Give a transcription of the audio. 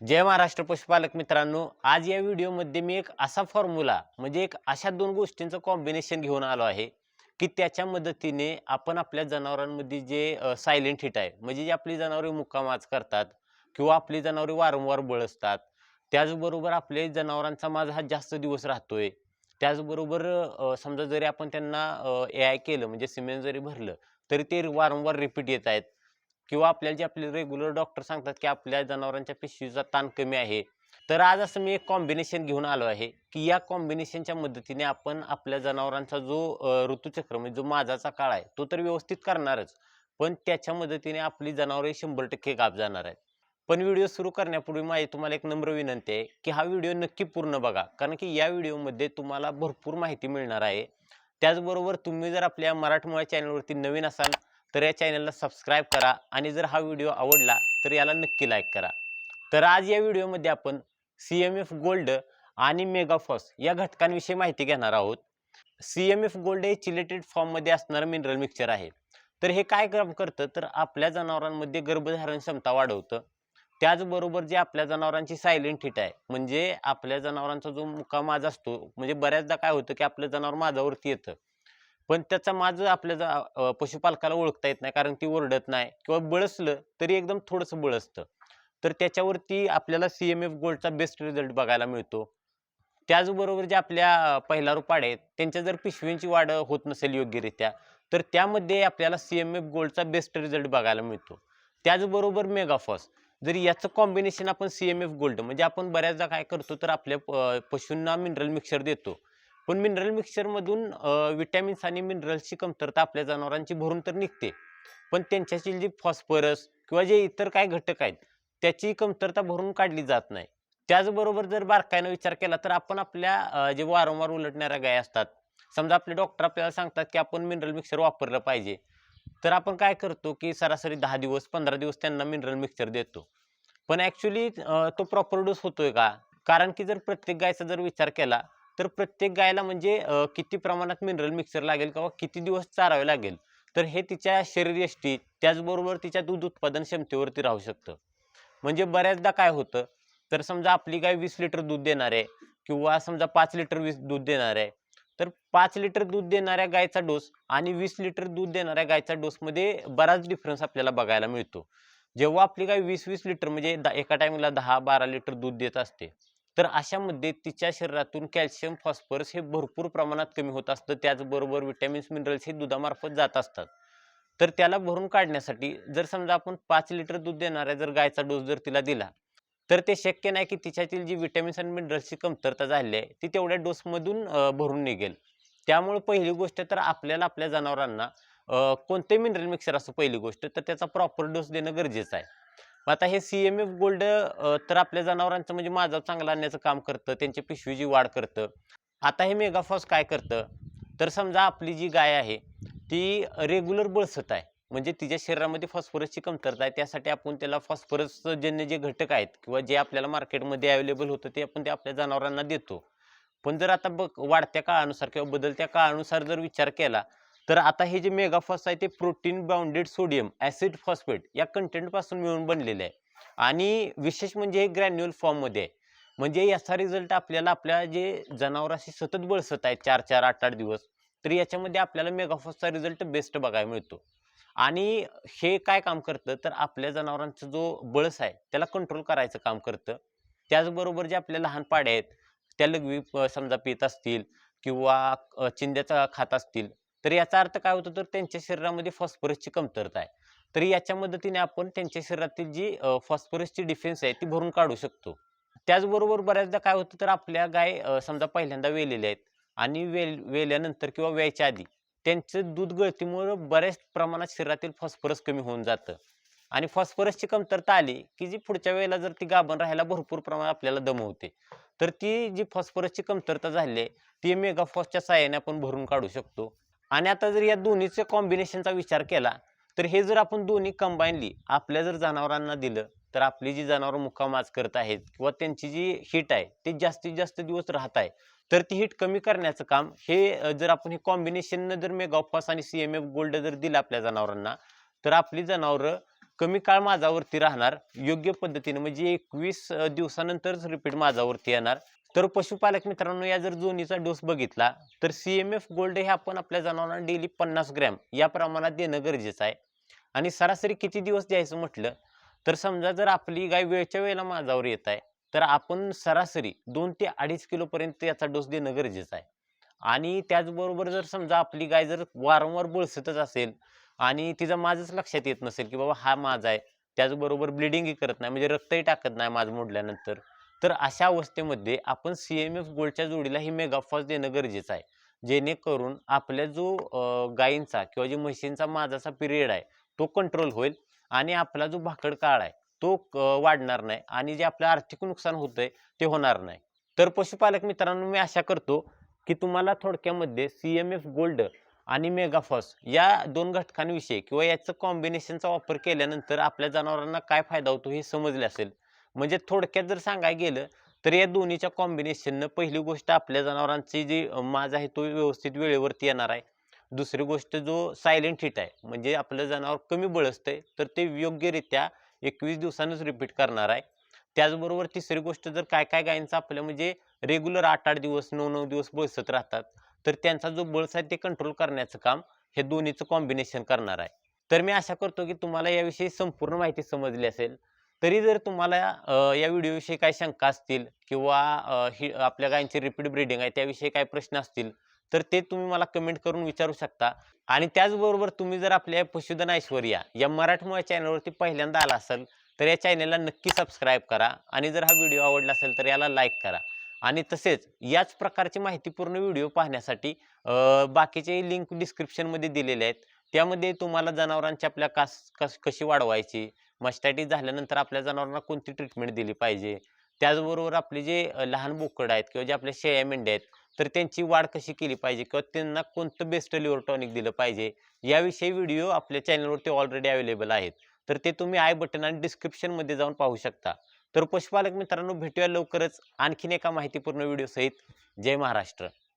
जय महाराष्ट्र पशुपालक मित्रांनो. आज या व्हिडिओमध्ये मी एक असा फॉर्म्युला म्हणजे एक अशा दोन गोष्टींचं कॉम्बिनेशन घेऊन आलो आहे की त्याच्या मदतीने आपण आपल्या जनावरांमध्ये जे सायलेंट हिट आहे म्हणजे जे आपली जनावरे मुक्कामाज करतात किंवा आपली जनावरे वारंवार बळसतात त्याचबरोबर आपले जनावरांचा माझा हा जास्त दिवस राहतोय त्याचबरोबर समजा जरी आपण त्यांना ए आय केलं म्हणजे सिमेंट जरी भरलं तरी ते वारंवार रिपीट येत आहेत. किंवा आपल्याला जे आपले रेग्युलर डॉक्टर सांगतात की आपल्या जनावरांच्या पिशवीचा ताण कमी आहे. तर आज असं मी एक कॉम्बिनेशन घेऊन आलो आहे की या कॉम्बिनेशनच्या मदतीने आपण आपल्या जनावरांचा जो अ, ऋतुचक्र म्हणजे जो माझाचा काळ आहे तो तर व्यवस्थित करणारच. पण त्याच्या मदतीने आपली जनावरे शंभर टक्के गाप जाणार आहेत. पण व्हिडिओ सुरू करण्यापूर्वी माझी तुम्हाला एक नम्र विनंती आहे की हा व्हिडिओ नक्की पूर्ण बघा. कारण की या व्हिडिओमध्ये तुम्हाला भरपूर माहिती मिळणार आहे. त्याचबरोबर तुम्ही जर आपल्या मराठमोळ्या चॅनलवरती नवीन असाल तर या चॅनलला सबस्क्राईब करा आणि जर हा व्हिडिओ आवडला तर याला नक्की लाईक करा. तर आज या व्हिडिओमध्ये आपण सी एम एफ गोल्ड आणि मेगाफॉस या घटकांविषयी माहिती घेणार आहोत. सी एम एफ गोल्ड हे चिलेटेड फॉर्ममध्ये असणारं मिनरल मिक्सचर आहे. तर हे काय काम करतं? तर आपल्या जनावरांमध्ये गर्भधारण क्षमता वाढवतं. त्याचबरोबर जे आपल्या जनावरांची सायलेंट हिट आहे म्हणजे आपल्या जनावरांचा जो मुका माज असतो म्हणजे बऱ्याचदा काय होतं की आपलं जनावर माझावरती येतं. पण त्याचा माज आपल्या पशुपालकाला ओळखता येत नाही कारण ती ओरडत नाही किंवा बळसलं तरी एकदम थोडंसं बळसतं. तर त्याच्यावरती आपल्याला सी एम एफ गोल्डचा बेस्ट रिझल्ट बघायला मिळतो. त्याचबरोबर जे आपल्या पहिला रुपाड आहेत त्यांच्या जर पिशवींची वाढ होत नसेल योग्यरित्या तर त्यामध्ये आपल्याला सी एम एफ गोल्डचा बेस्ट रिझल्ट बघायला मिळतो. त्याचबरोबर मेगाफॉस जर याचं कॉम्बिनेशन आपण सी एम एफ गोल्ड म्हणजे आपण बऱ्याचदा काय करतो तर आपल्या प- पशूंना मिनरल मिक्सर देतो. पण मिनरल मिक्सरमधून विटॅमिन्स आणि मिनरल्सची कमतरता आपल्या जनावरांची भरून तर निघते. पण त्यांच्यातील जी फॉस्फरस किंवा जे इतर काय घटक आहेत त्याची कमतरता भरून काढली जात नाही. त्याचबरोबर जर बारकाईनं विचार केला तर आपण आपल्या जे वारंवार उलटणाऱ्या गाय असतात समजा आपले डॉक्टर आपल्याला सांगतात की आपण मिनरल मिक्सर वापरलं पाहिजे. तर आपण काय करतो की सरासरी दहा दिवस पंधरा दिवस त्यांना मिनरल मिक्सर देतो. पण ॲक्च्युली तो प्रॉपर डोस होतोय का? कारण की जर प्रत्येक गायचा जर विचार केला तर प्रत्येक गायला म्हणजे किती प्रमाणात मिनरल मिक्सर लागेल किंवा किती दिवस चारावे लागेल? तर हे तिच्या शरीरयष्टी त्याचबरोबर तिच्या दूध उत्पादन क्षमतेवरती राहू शकतं. म्हणजे बऱ्याचदा काय होतं तर समजा आपली गाय वीस लिटर दूध देणार आहे किंवा समजा पाच लिटर वीस दूध देणार आहे तर पाच लिटर दूध देणाऱ्या गायचा डोस आणि वीस लिटर दूध देणाऱ्या गायचा डोसमध्ये बराच डिफरन्स आपल्याला बघायला मिळतो. जेव्हा आपली गाय वीस वीस लिटर म्हणजे एका टायमिंगला दहा बारा लिटर दूध देत असते तर अशामध्ये तिच्या शरीरातून कॅल्शियम फॉस्फरस हे भरपूर प्रमाणात कमी होत असतं. त्याचबरोबर विटॅमिन्स मिनरल्स हे दुधामार्फत जात असतात. तर त्याला भरून काढण्यासाठी जर समजा आपण पाच लिटर दूध देणाऱ्या जर गायचा डोस जर तिला दिला तर ते शक्य नाही की तिच्यातील जी विटॅमिन्स आणि मिनरल्सची कमतरता झाली आहे ती तेवढ्या डोसमधून भरून निघेल. त्यामुळे पहिली गोष्ट तर आपल्याला आपल्या जनावरांना कोणते मिनरल मिक्सर असो पहिली गोष्ट तर त्याचा प्रॉपर डोस देणं गरजेचं आहे. मग आता हे सी एम एफ गोल्ड तर आपल्या जनावरांचं म्हणजे माझा चांगला आणण्याचं काम करतं त्यांच्या पिशवीची वाढ करतं. आता हे मेगाफॉस काय करतं? तर समजा आपली जी गाय आहे ती रेग्युलर बळसत आहे. म्हणजे तिच्या शरीरामध्ये फॉस्फरसची कमतरता आहे त्यासाठी आपण त्याला फॉस्फरसजन्य जे घटक आहेत किंवा जे आपल्याला मार्केटमध्ये अवेलेबल होतं ते आपण ते आपल्या जनावरांना देतो. पण जर आता बघ वाढत्या काळानुसार किंवा बदलत्या काळानुसार जर विचार केला तर आता हे जे मेगाफॉस आहे ते protein bounded sodium acid phosphate या कंटेंटपासून मिळून बनलेले आहे. आणि विशेष म्हणजे हे ग्रॅन्युअल फॉर्ममध्ये आहे. म्हणजे याचा रिझल्ट आपल्याला आपल्या जे जनावराशी सतत बळसत आहेत चार चार आठ आठ दिवस तर याच्यामध्ये आपल्याला मेगाफॉसचा रिझल्ट बेस्ट बघायला मिळतो. आणि हे काय काम करतं? तर आपल्या जनावरांचा जो बळस आहे त्याला कंट्रोल करायचं काम करतं. त्याचबरोबर जे आपल्या लहान पाड्या आहेत त्या लघवी प- समजा पित असतील किंवा चिंद्याचा चिंध्याचा खात असतील तर याचा अर्थ काय होतो तर त्यांच्या शरीरामध्ये फॉस्फरसची कमतरता आहे. तर याच्या मदतीने आपण त्यांच्या शरीरातील जी फॉस्फरसची डिफेन्स आहे ती भरून काढू शकतो. त्याचबरोबर बऱ्याचदा काय होतं तर आपल्या गाय समजा पहिल्यांदा वेलेल्या आहेत आणि वेल वेल्यानंतर किंवा व्यायच्या आधी त्यांचं दूध गळतीमुळं बऱ्याच प्रमाणात शरीरातील फॉस्फरस कमी होऊन जातं. आणि फॉस्फरसची कमतरता आली की जी पुढच्या वेळेला जर ती गाभण राहायला भरपूर प्रमाणात आपल्याला दमवते तर ती जी फॉस्फरसची कमतरता झाली आहे ती मेगाफॉसच्या साहाय्याने आपण भरून काढू शकतो. आणि आता जर या दोन्हीच्या कॉम्बिनेशनचा विचार केला तर हे जर आपण दोन्ही कंबाईनली आपल्या जर जनावरांना दिलं तर आपली जी जनावरं मुक्कामाज करत आहेत किंवा त्यांची जी हीट आहे ती जास्तीत जास्त दिवस राहत आहे तर ती हीट कमी करण्याचं काम हे जर आपण हे कॉम्बिनेशननं जर मेगाफॉस आणि सी एम एफ गोल्ड जर दिलं आपल्या जनावरांना तर आपली जनावरं कमी काळ माझावरती राहणार योग्य पद्धतीने म्हणजे एकवीस दिवसानंतरच रिपीट माझावरती येणार. तर पशुपालक मित्रांनो या जर जोनीचा डोस बघितला तर सी एम एफ गोल्ड हे आपण आपल्या जनावरांना डेली पन्नास ग्रॅम या प्रमाणात देणं गरजेचं आहे. आणि सरासरी किती दिवस द्यायचं म्हटलं तर समजा जर आपली गाय वेळच्या वेळेला माझावर येत आहे तर आपण सरासरी दोन ते अडीच किलोपर्यंत याचा डोस देणं गरजेचं आहे. आणि त्याचबरोबर जर समजा आपली गाय जर वारंवार बोळसतच असेल आणि तिचा माझंच लक्षात येत नसेल की बाबा हा माझा आहे त्याचबरोबर ब्लिडिंगही करत नाही म्हणजे रक्तही टाकत नाही माझ मोडल्यानंतर तर अशा अवस्थेमध्ये आपण सी एम एफ गोल्डच्या जोडीला ही मेगाफॉस देणं गरजेचं आहे. जेणेकरून आपल्या जो गायींचा किंवा जो म्हशींचा माझाचा पिरियड आहे तो कंट्रोल होईल आणि आपला जो भाकड काळ आहे तो वाढणार नाही आणि जे आपलं आर्थिक नुकसान होतंय ते होणार नाही. तर पशुपालक मित्रांनो मी आशा करतो की तुम्हाला थोडक्यामध्ये सी एम एफ गोल्ड आणि मेगाफॉस या दोन घटकांविषयी किंवा याचं कॉम्बिनेशनचा वापर केल्यानंतर आपल्या जनावरांना काय फायदा होतो हे समजले असेल. म्हणजे थोडक्यात जर सांगायला गेलं तर या दोन्हीच्या कॉम्बिनेशननं पहिली गोष्ट आपल्या जनावरांची जी माज आहे तो व्यवस्थित वेळेवरती येणार आहे. दुसरी गोष्ट जो सायलेंट हिट आहे म्हणजे आपलं जनावर कमी बळसतंय तर ते योग्यरित्या एकवीस दिवसानंच रिपीट करणार आहे. त्याचबरोबर तिसरी गोष्ट जर काय काय गायींचं आपल्या म्हणजे रेग्युलर आठ आठ दिवस नऊ नऊ दिवस बळसत राहतात तर त्यांचा जो बळस आहे ते कंट्रोल करण्याचं काम हे दोन्हीचं कॉम्बिनेशन करणार आहे. तर मी आशा करतो की तुम्हाला याविषयी संपूर्ण माहिती समजली असेल. तरी जर तुम्हाला या व्हिडिओविषयी काही शंका असतील किंवा ही आपल्या गायींची रिपीट ब्रीडिंग आहे त्याविषयी काही प्रश्न असतील तर ते तुम्ही मला कमेंट करून विचारू शकता. आणि त्याचबरोबर तुम्ही जर आपल्या पशुधन ऐश्वर्या या मराठमोळ्या चॅनलवरती पहिल्यांदा आला असाल तर या चॅनलला नक्की सबस्क्राईब करा आणि जर हा व्हिडिओ आवडला असेल तर याला लाईक करा. आणि तसेच याच प्रकारची माहितीपूर्ण व्हिडिओ पाहण्यासाठी बाकीचे लिंक डिस्क्रिप्शनमध्ये दिलेले आहेत. त्यामध्ये तुम्हाला जनावरांची आपल्या कास कस कशी वाढवायची? मस्टॅटिस झाल्यानंतर आपल्या जनावरांना कोणती ट्रीटमेंट दिली पाहिजे? त्याचबरोबर आपले जे लहान बोकड आहेत किंवा जे आपल्या शेळ्या मेंढ्या आहेत तर त्यांची वाढ कशी केली पाहिजे किंवा त्यांना कोणतं बेस्ट लिव्हर टॉनिक दिलं पाहिजे? याविषयी व्हिडिओ आपल्या चॅनलवरती ऑलरेडी अवेलेबल आहेत. तर ते तुम्ही आय बटन आणि डिस्क्रिप्शनमध्ये जाऊन पाहू शकता. तर पशुपालक मित्रांनो भेटूया लवकरच आणखीन एका माहितीपूर्ण व्हिडिओसहित जय महाराष्ट्र.